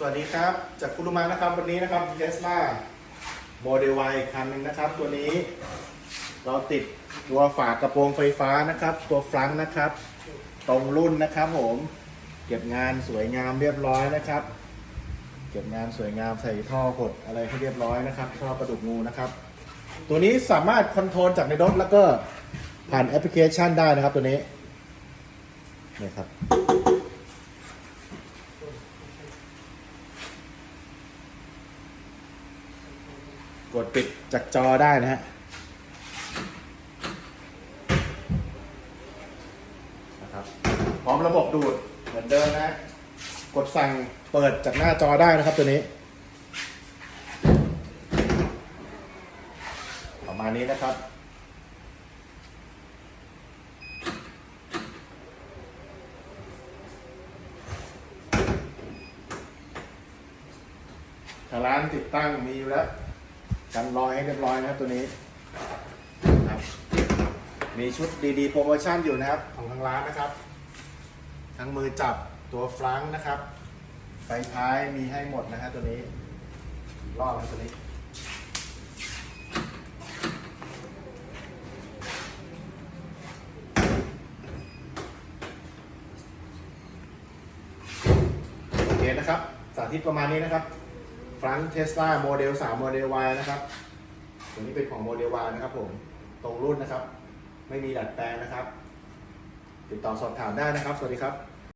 สวัสดีครับ จากคุรุมานะครับ วันนี้นะครับเทสลาโมเดล Y อีกคันหนึ่งนะครับ ตัวนี้ เราติดตัวฝากระโปรงไฟฟ้านะครับ ตัวฟลังนะครับ ตรงรุ่นนะครับผม เก็บงานสวยงามเรียบร้อยนะครับ เก็บงานสวยงามใส่ท่อหดอะไรให้เรียบร้อยนะครับท่อกระดูกงูนะครับ ตัวนี้สามารถคอนโทรลจากในรถแล้วก็ผ่านแอปพลิเคชันได้นะครับตัวนี้นี่ครับ กดปิดจากจอได้นะฮะนะครับพร้อมระบบดูดเหมือนเดิมนะ กดสั่งเปิดจากหน้าจอได้นะครับตัวนี้ ประมาณนี้นะครับทางร้านติดตั้งมีอยู่แล้ว กันรอยให้เรียบร้อยนะครับตัวนี้ครับมีชุดดีๆโปรโมชั่นอยู่นะครับของทางร้านนะครับ ทั้งมือจับตัวฟลังนะครับไฟท้ายมีให้หมดนะฮะตัวนี้รอบนะตัวนี้โอเคนะครับสาธิตประมาณนี้นะครับ ฟรังเทสลาโมเดล3โมเดล Y นะครับตัวนี้เป็นของโมเดล Y นะครับผมตรงรุ่นนะครับ ไม่มีดัดแปลงนะครับ ติดต่อสอบถามได้นะครับ สวัสดีครับ